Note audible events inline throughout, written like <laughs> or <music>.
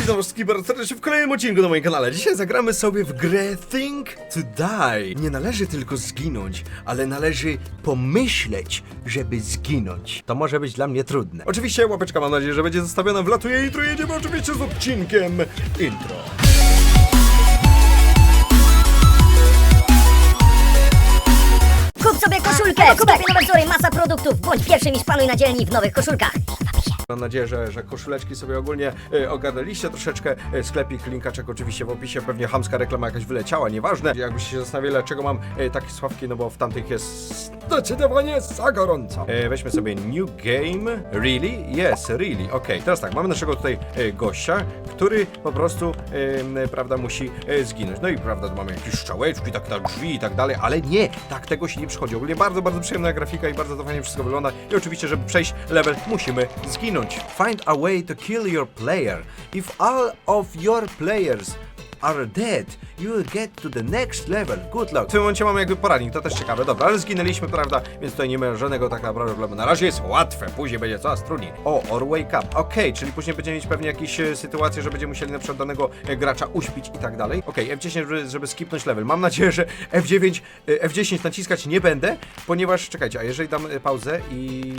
Cześć, wszystkich bardzo serdecznie w kolejnym odcinku na moim kanale. Dzisiaj zagramy sobie w grę Think to Die. Nie należy tylko zginąć, ale należy pomyśleć, żeby zginąć. To może być dla mnie trudne. Oczywiście łapeczka mam nadzieję, że będzie zostawiona w latuje intro. Jedziemy oczywiście z odcinkiem intro. Kup sobie koszulkę! W sklepie Nowe Wzory masa produktów. Bądź pierwszym i szpanuj na dzielni w nowych koszulkach. Mam nadzieję, że, że koszuleczki sobie ogólnie e, ogarnęliście troszeczkę. E, sklepik, linkaczek oczywiście w opisie. Pewnie hamska reklama jakaś wyleciała, nieważne. Jakbyście się zastanawiali, dlaczego mam e, takie sławki, no bo w tamtych jest zdecydowanie za gorąco. Weźmy sobie new game. Really? Yes, really. Okej, teraz tak, mamy naszego tutaj gościa, który po prostu, prawda, musi zginąć. No i prawda, mamy jakieś strzałeczki, tak, tak, drzwi i tak dalej, ale nie, tak tego się nie przychodzi. Ogólnie bardzo, bardzo przyjemna grafika i bardzo to fajnie wszystko wygląda. I oczywiście, żeby przejść level, musimy zginąć. Find a way to kill your player. If all of your players are dead, you will get to the next level. Good luck. W tym momencie mamy jakby poradnik, to też ciekawe. Dobra, ale zginęliśmy, prawda? Więc tutaj nie ma żadnego tak naprawdę problemu. Na razie jest łatwe, później będzie coraz trudniej. O, or wake up. Okej, czyli później będziemy mieć pewnie jakieś e, sytuacje, że będziemy musieli na przykład danego e, gracza uśpić i tak dalej. Okej, F10, żeby, żeby skipnąć level. Mam nadzieję, że F9, e, F10 naciskać nie będę, ponieważ, czekajcie, a jeżeli dam e, pauzę i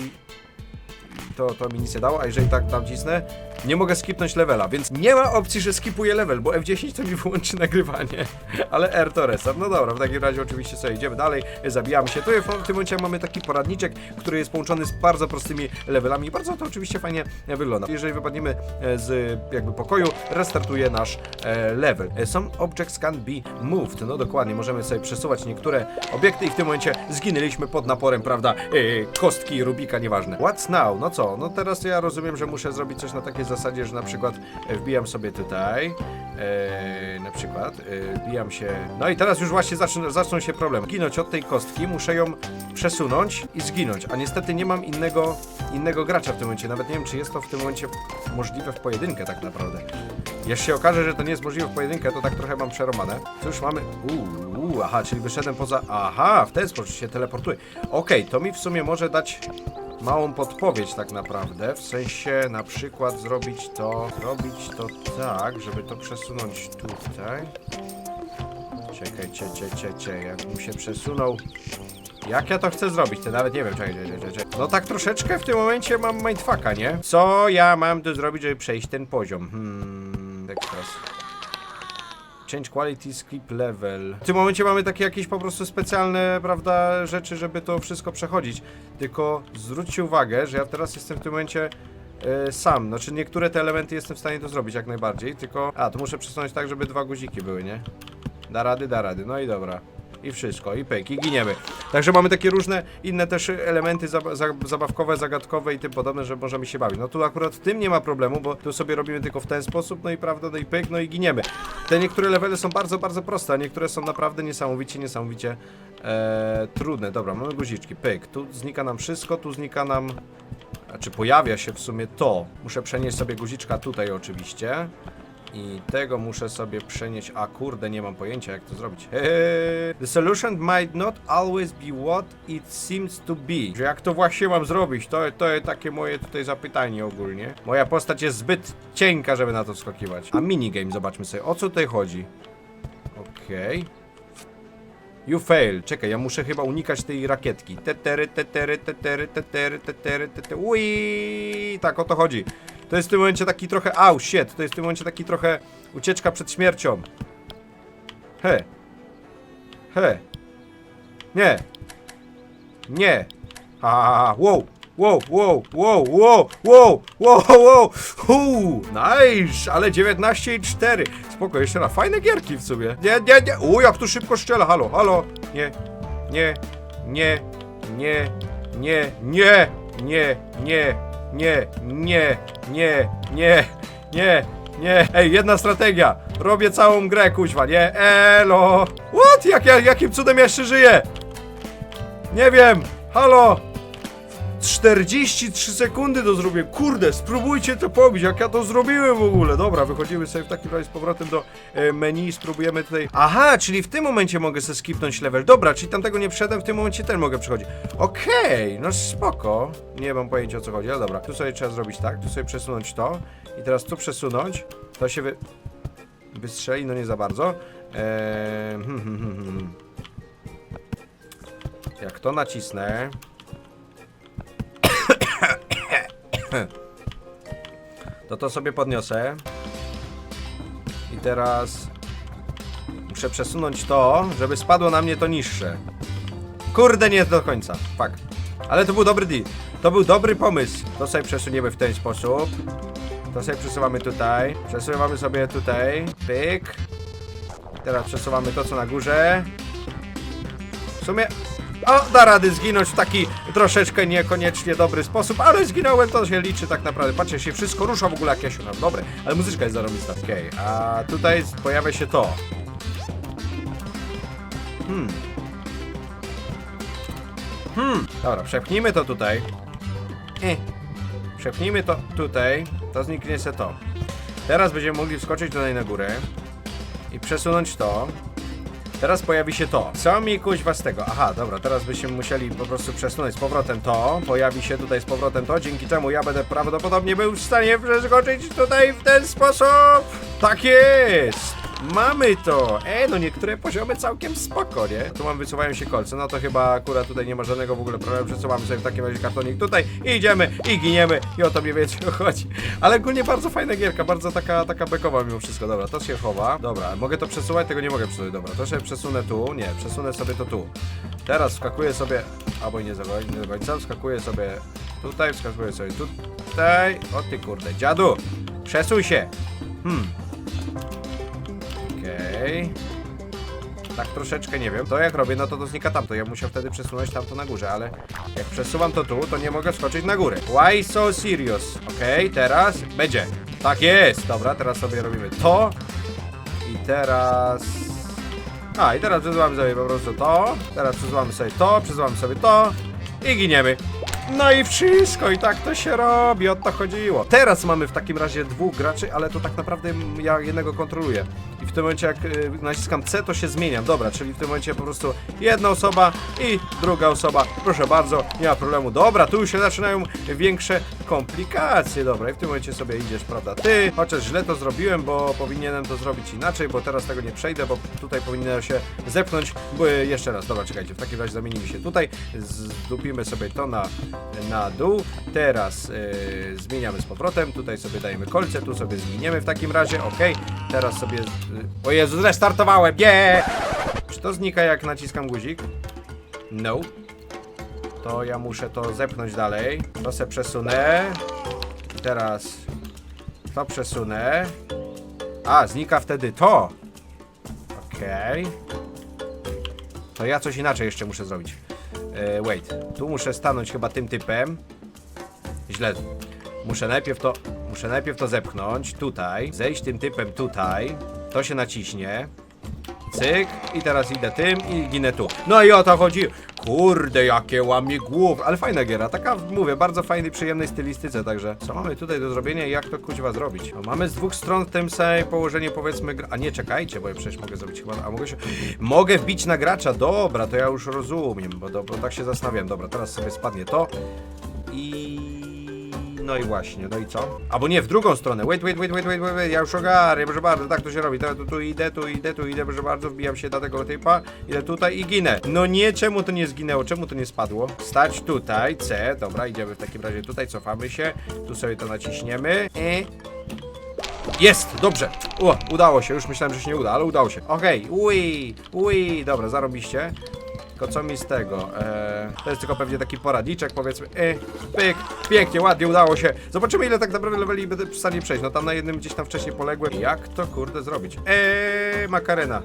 to, to mi nic nie dało, a jeżeli tak tam cisnę, nie mogę skipnąć levela, więc nie ma opcji, że skipuję level, bo F10 to mi <laughs> wyłączy nagrywanie, ale R to reset. No dobra, w takim razie oczywiście sobie idziemy dalej, zabijamy się. Tu w tym momencie mamy taki poradniczek, który jest połączony z bardzo prostymi levelami i bardzo to oczywiście fajnie wygląda. Jeżeli wypadniemy e, z jakby pokoju, restartuje nasz e, level. E, Some objects can be moved, no dokładnie, możemy sobie przesuwać niektóre obiekty i w tym momencie zginęliśmy pod naporem, prawda, kostki, Rubika, nieważne. What's now? No co? No teraz ja rozumiem, że muszę zrobić coś na takiej zasadzie, że na przykład e, wbijam sobie tutaj, e, na przykład, e, wbijam się, no i teraz już właśnie zaczną, zaczną się problemy. Ginąć od tej kostki, muszę ją przesunąć i zginąć, a niestety nie mam innego, innego gracza w tym momencie, nawet nie wiem, czy jest to w tym momencie możliwe w pojedynkę tak naprawdę. Jeśli się okaże, że to nie jest możliwe w pojedynkę, to tak trochę mam przeromane. Cóż mamy? Uuu, uu, aha, czyli wyszedłem poza... Aha, w ten sposób się teleportuję. Okej, to mi w sumie może dać małą podpowiedź tak naprawdę, w sensie na przykład zrobić to, zrobić to tak, żeby to przesunąć tutaj. Czekaj, cie, cie, cie, cie, jakbym się przesunął... Jak ja to chcę zrobić? To nawet nie wiem, czekaj, czekaj, czekaj. No tak troszeczkę w tym momencie mam mindfucka, nie? Co ja mam tu zrobić, żeby przejść ten poziom? Hmm. Change quality, skip level. W tym momencie mamy takie jakieś po prostu specjalne, prawda, rzeczy, żeby to wszystko przechodzić. Tylko zwróćcie uwagę, że ja teraz jestem w tym momencie e, sam. Znaczy niektóre te elementy jestem w stanie to zrobić jak najbardziej, tylko... A, tu muszę przesunąć tak, żeby dwa guziki były, nie? Da rady, da rady. No i dobra. I wszystko, i pyk, i giniemy. Także mamy takie różne inne też elementy zab za zabawkowe, zagadkowe i tym podobne, że możemy się bawić. No tu akurat tym nie ma problemu, bo tu sobie robimy tylko w ten sposób, no i prawda, no i pyk, no i giniemy. Te niektóre levely są bardzo, bardzo proste, a niektóre są naprawdę niesamowicie, niesamowicie e, trudne. Dobra, mamy guziczki, pyk. Tu znika nam wszystko, tu znika nam... Znaczy pojawia się w sumie to. Muszę przenieść sobie guziczka tutaj oczywiście. I tego muszę sobie przenieść. A kurde, nie mam pojęcia jak to zrobić. The solution might not always be what it seems to be. Że jak to właśnie mam zrobić? To, to jest takie moje tutaj zapytanie ogólnie. Moja postać jest zbyt cienka, żeby na to wskakiwać. A minigame, zobaczmy sobie. O co tutaj chodzi? Okej. You fail. Czekaj, ja muszę chyba unikać tej rakietki. Tetery, tetery, tetery, tetery, tetery, tetery. Ui, tak o to chodzi. To jest w tym momencie taki trochę... Au, shit. To jest w tym momencie taki trochę ucieczka przed śmiercią. He. He. Nie. Nie. Hahaha. Wow. Wow, wow, wow, wow, wow, wow, wow, nice, ale 19 i 4. Spoko, jeszcze na fajne gierki w sobie. Nie, nie, nie, u, jak tu szybko strzela, halo, halo. Nie, nie, nie, nie, nie, nie, nie, nie, nie, nie, nie, nie, nie, nie. Ej, jedna strategia. Robię całą grę, kuźwa, nie? Elo. What? Jak, ja, jakim cudem jeszcze żyję? Nie wiem. Halo. 43 sekundy to zrobię. Kurde, spróbujcie to pobić, jak ja to zrobiłem w ogóle. Dobra, wychodzimy sobie w takim razie z powrotem do e, menu, spróbujemy tutaj. Aha, czyli w tym momencie mogę sobie skipnąć level. Dobra, czyli tamtego nie wszedłem, w tym momencie ten mogę przechodzić. Okej, no spoko. Nie mam pojęcia o co chodzi, ale dobra. Tu sobie trzeba zrobić tak, tu sobie przesunąć to i teraz tu przesunąć. To się wy... wystrzeli, no nie za bardzo. Eee. Jak to nacisnę... To to sobie podniosę. I teraz... Muszę przesunąć to, żeby spadło na mnie to niższe. Kurde, nie do końca. Fuck. Ale to był dobry deal. To był dobry pomysł. To sobie przesuniemy w ten sposób. To sobie przesuwamy tutaj. Przesuwamy sobie tutaj. Pyk. Teraz przesuwamy to, co na górze. W sumie... O, da rady zginąć w taki troszeczkę niekoniecznie dobry sposób, ale zginąłem, to się liczy tak naprawdę. Patrzcie, się wszystko rusza w ogóle jak Jasiu nam. Dobre, ale muzyczka jest zarobista. Okej, a tutaj pojawia się to. Hmm. Hmm, dobra, przepchnijmy to tutaj. Eh. Przepchnijmy to tutaj, to zniknie se to. Teraz będziemy mogli wskoczyć tutaj na górę i przesunąć to. Teraz pojawi się to. Co mi kuźwa z tego? Aha, dobra, teraz byśmy musieli po prostu przesunąć z powrotem to. Pojawi się tutaj z powrotem to, dzięki czemu ja będę prawdopodobnie był w stanie przeskoczyć tutaj w ten sposób. Tak jest! Mamy to! E, no niektóre poziomy całkiem spoko, nie? Tu mam wysuwają się kolce, no to chyba akurat tutaj nie ma żadnego w ogóle problemu. Przesuwamy sobie w takim razie kartonik tutaj i idziemy i giniemy i o to mniej więcej <laughs> chodzi. Ale ogólnie bardzo fajna gierka, bardzo taka, taka bekowa mimo wszystko. Dobra, to się chowa. Dobra, mogę to przesuwać? Tego nie mogę przesuwać. Dobra, to sobie przesunę tu. Nie, przesunę sobie to tu. Teraz wskakuję sobie, albo nie do końca, wskakuję sobie tutaj, wskakuję sobie tutaj. O ty kurde, dziadu! Przesuń się! Hmm, Okej. Tak troszeczkę nie wiem. To jak robię, no to to znika tamto. Ja musiał wtedy przesunąć tamto na górze, ale jak przesuwam to tu, to nie mogę skoczyć na górę. Why so serious? Okej, teraz będzie. Tak jest. Dobra, teraz sobie robimy to. I teraz... A, i teraz przesuwamy sobie po prostu to. Teraz przesuwamy sobie to, przesuwamy sobie to. I giniemy. No i wszystko, i tak to się robi, o to chodziło. Teraz mamy w takim razie dwóch graczy, ale to tak naprawdę ja jednego kontroluję. I w tym momencie jak y, naciskam C, to się zmieniam. Dobra, czyli w tym momencie po prostu jedna osoba i druga osoba. Proszę bardzo, nie ma problemu. Dobra, tu się zaczynają większe komplikacje. Dobra, i w tym momencie sobie idziesz, prawda, ty. Chociaż źle to zrobiłem, bo powinienem to zrobić inaczej, bo teraz tego nie przejdę, bo tutaj powinienem się zepchnąć. Bo jeszcze raz, dobra, czekajcie, w takim razie zamienimy się tutaj. Zdupimy sobie to na, na dół. Teraz y, zmieniamy z powrotem. Tutaj sobie dajemy kolce, tu sobie zmieniemy w takim razie, ok. Teraz sobie. O Jezu, zrestartowałem! Nie! Czy to znika jak naciskam guzik? No. To ja muszę to zepchnąć dalej. To se przesunę. Teraz to przesunę. A, znika wtedy to. Okej. To ja coś inaczej jeszcze muszę zrobić. E, wait. Tu muszę stanąć chyba tym typem. Źle. Muszę najpierw to. Muszę najpierw to zepchnąć. Tutaj. Zejść tym typem tutaj. To się naciśnie. Cyk. I teraz idę tym i ginę tu. No i o to chodzi. Kurde, jakie łamie głów. Ale fajna giera. Taka, mówię, bardzo fajnej, przyjemnej stylistyce. Także co mamy tutaj do zrobienia i jak to kuźwa zrobić? No, mamy z dwóch stron w tym samym położenie powiedzmy. gra- A nie, czekajcie, bo ja przecież mogę zrobić chyba. A mogę się. Mogę wbić na gracza. Dobra, to ja już rozumiem, bo, do, bo tak się zastanawiam. Dobra, teraz sobie spadnie to. I. No i właśnie, no i co? Albo nie, w drugą stronę. Wait, wait, wait, wait, wait, wait, wait. ja już ogarnię, proszę bardzo, tak to się robi. Tu, tu, idę, tu idę, tu idę, proszę bardzo, wbijam się do tego typa, idę tutaj i ginę. No nie, czemu to nie zginęło, czemu to nie spadło? Stać tutaj, C, dobra, idziemy w takim razie tutaj, cofamy się, tu sobie to naciśniemy. I... Jest, dobrze. O, udało się, już myślałem, że się nie uda, ale udało się. Okej, ui, ui, dobra, zarobiście. Tylko co mi z tego? Eee, to jest tylko pewnie taki poradniczek, powiedzmy. E, pyk, pięknie, ładnie, udało się. Zobaczymy, ile tak naprawdę leveli będę w stanie przejść. No tam na jednym gdzieś tam wcześniej poległem. Jak to kurde zrobić? Eee, makarena.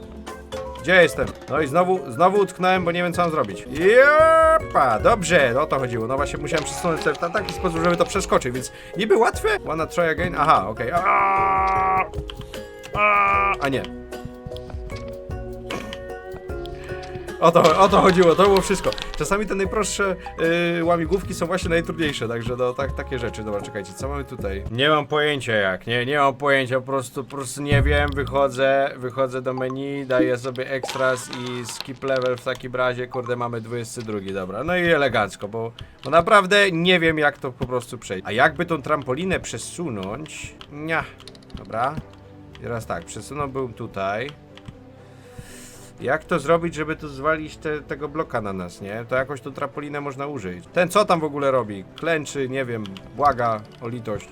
Gdzie jestem? No i znowu, znowu utknąłem, bo nie wiem co mam zrobić. Jopa, dobrze, no o to chodziło. No właśnie musiałem przesunąć też w taki sposób, żeby to przeskoczyć, więc niby łatwe. Wanna try again? Aha, okej. Aaaa! A nie. O to, o to chodziło, to było wszystko. Czasami te najprostsze yy, łamigłówki są właśnie najtrudniejsze, także no tak, takie rzeczy. Dobra, czekajcie, co mamy tutaj? Nie mam pojęcia jak, nie, nie mam pojęcia, po prostu, po prostu nie wiem, wychodzę, wychodzę do menu, daję sobie extras i skip level w takim razie, kurde, mamy 22, dobra, no i elegancko, bo, bo naprawdę nie wiem jak to po prostu przejść. A jakby tą trampolinę przesunąć, nie, dobra, Teraz tak, przesunąłbym tutaj. Jak to zrobić, żeby tu zwalić te, tego bloka na nas, nie? To jakoś tu trapolinę można użyć. Ten co tam w ogóle robi? Klęczy, nie wiem, błaga o litość.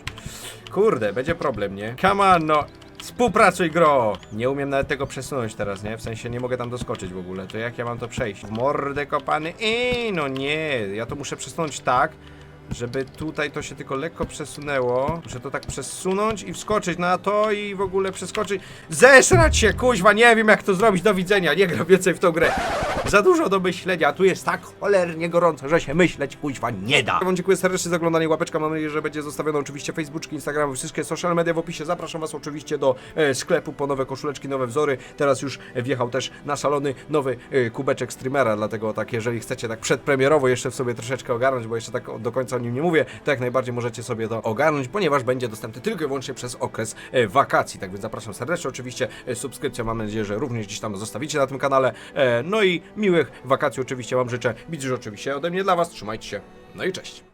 Kurde, będzie problem, nie? Come on, no. Współpracuj, gro! Nie umiem nawet tego przesunąć teraz, nie? W sensie nie mogę tam doskoczyć w ogóle. To jak ja mam to przejść? W mordę kopany? Eee, no nie. Ja to muszę przesunąć tak, żeby tutaj to się tylko lekko przesunęło. Muszę to tak przesunąć i wskoczyć na to i w ogóle przeskoczyć. Zesrać się, kuźwa, nie wiem jak to zrobić, do widzenia, nie gram więcej w tą grę. Za dużo do myślenia, tu jest tak cholernie gorąco, że się myśleć, kuźwa, nie da. Wam dziękuję serdecznie za oglądanie, łapeczka, mam nadzieję, że będzie zostawione oczywiście Facebooki, Instagramy, wszystkie social media w opisie. Zapraszam was oczywiście do e, sklepu po nowe koszuleczki, nowe wzory. Teraz już wjechał też na salony nowy e, kubeczek streamera, dlatego tak, jeżeli chcecie tak przedpremierowo jeszcze w sobie troszeczkę ogarnąć, bo jeszcze tak do końca o nim nie mówię, to jak najbardziej możecie sobie to ogarnąć, ponieważ będzie dostępny tylko i wyłącznie przez okres e, wakacji. Tak więc zapraszam serdecznie, oczywiście e, subskrypcja mam nadzieję, że również gdzieś tam zostawicie na tym kanale. E, no i miłych wakacji oczywiście wam życzę. Widzisz oczywiście ode mnie dla was, trzymajcie się, no i cześć.